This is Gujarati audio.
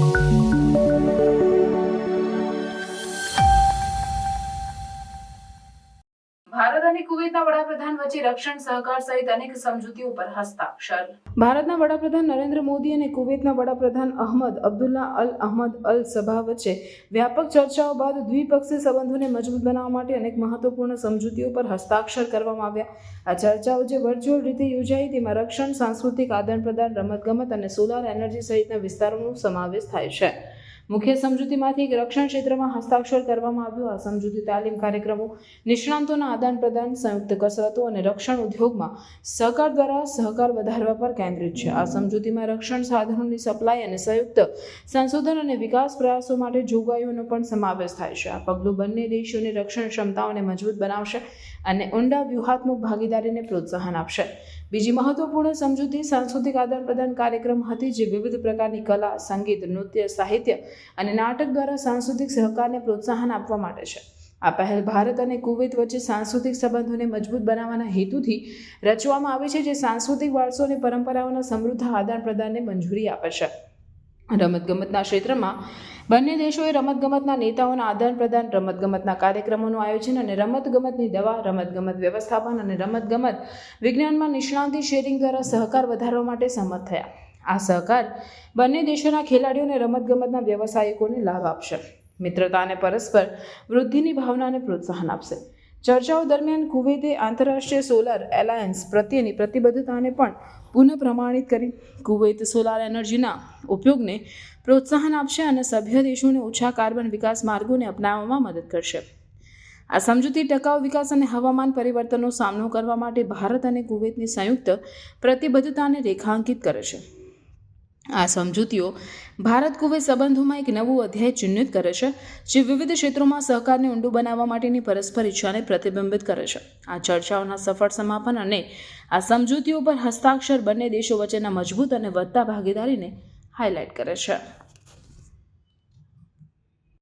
ભારત અને વડાપ્રધાન વચ્ચે રક્ષણ સહકાર સહિત અનેક સમજૂતીઓ પર હસ્તાક્ષર. ભારતના વડાપ્રધાન નરેન્દ્ર મોદી અને કુવૈતના વડાપ્રધાન અહમદ અબ્દુલ્લા અલ અહમદ અલ સભા વચ્ચે વ્યાપક ચર્ચાઓ બાદ દ્વિપક્ષીય સંબંધોને મજબૂત બનાવવા માટે અનેક મહત્વપૂર્ણ સમજૂતીઓ પર હસ્તાક્ષર કરવામાં આવ્યા. આ ચર્ચાઓ જે વર્ચ્યુઅલ રીતે યોજાઈ તેમાં રક્ષણ, સાંસ્કૃતિક આદાન પ્રદાન રમતગમત અને સોલાર એનર્જી સહિતના વિસ્તારોનો સમાવેશ થાય છે. મુખ્ય સમજૂતીમાંથી એક રક્ષણ ક્ષેત્રમાં હસ્તાક્ષર કરવામાં આવ્યું. આ સમજૂતી તાલીમ કાર્યક્રમો નિષ્ણાંતોના આદાન પ્રદાન, સંયુક્ત કસરતો અને રક્ષણ ઉદ્યોગમાં સહકાર દ્વારા સહકાર વધારવા પર કેન્દ્રિત છે. આ સમજૂતીમાં રક્ષણ સાધનોની સપ્લાય અને સંયુક્ત સંશોધન અને વિકાસ પ્રયાસો માટે જોગવાઈઓનો પણ સમાવેશ થાય છે. આ પગલું બંને દેશોની રક્ષણ ક્ષમતાઓને મજબૂત બનાવશે અને ઊંડા વ્યૂહાત્મક ભાગીદારીને પ્રોત્સાહન આપશે. બીજી મહત્વપૂર્ણ સમજૂતી સાંસ્કૃતિક આદાન પ્રદાન કાર્યક્રમ હતી જે વિવિધ પ્રકારની કલા, સંગીત, નૃત્ય, સાહિત્ય અને નાટક દ્વારા સાંસ્કૃતિક સહકારને પ્રોત્સાહન આપવા માટે છે. આ પહેલ ભારત અને કુવૈત વચ્ચે સાંસ્કૃતિક સંબંધોને મજબૂત બનાવવાના હેતુથી રચવામાં આવી છે, જે સાંસ્કૃતિક વારસો અને પરંપરાઓના સમૃદ્ધ આદાન પ્રદાનને મંજૂરી આપે છે. રમતગમતના ક્ષેત્રમાં બંને દેશોએ રમતગમતના નેતાઓના આદાન પ્રદાન, રમતગમતના કાર્યક્રમોનું આયોજન અને રમતગમતની દવા, રમતગમત વ્યવસ્થાપન અને રમતગમત વિજ્ઞાનમાં નિષ્ણાંતિ શેરિંગ દ્વારા સહકાર વધારવા માટે સંમત થયા. આ સહકાર બંને દેશોના ખેલાડીઓ અને રમતગમતના વ્યવસાયિકોને લાભ આપશે. મિત્રતા અને પરસ્પર વૃદ્ધિની ભાવનાને પ્રોત્સાહન આપશે. ચર્ચાઓ દરમિયાન કુવૈતે આંતરરાષ્ટ્રીય સોલાર એલાયન્સ પ્રત્યેની પ્રતિબદ્ધતાને પણ પુનઃ પ્રમાણિત કરી. કુવૈત સોલાર એનર્જીના ઉપયોગને પ્રોત્સાહન આપશે અને સભ્ય દેશોને ઓછા કાર્બન વિકાસ માર્ગોને અપનાવવામાં મદદ કરશે. આ સમજૂતી ટકાઉ વિકાસ અને હવામાન પરિવર્તનનો સામનો કરવા માટે ભારત અને કુવૈતની સંયુક્ત પ્રતિબદ્ધતાને રેખાંકિત કરે છે. આ સમજૂતીઓ ભારત કુવૈત સંબંધોમાં એક નવું અધ્યાય ચિહ્નિત કરે છે, જે વિવિધ ક્ષેત્રોમાં સહકારને ઊંડું બનાવવા માટેની પરસ્પર ઈચ્છાને પ્રતિબિંબિત કરે છે. આ ચર્ચાઓના સફળ સમાપન અને આ સમજૂતીઓ પર હસ્તાક્ષર બંને દેશો વચ્ચેના મજબૂત અને વધતા ભાગીદારીને હાઇલાઇટ કરે છે.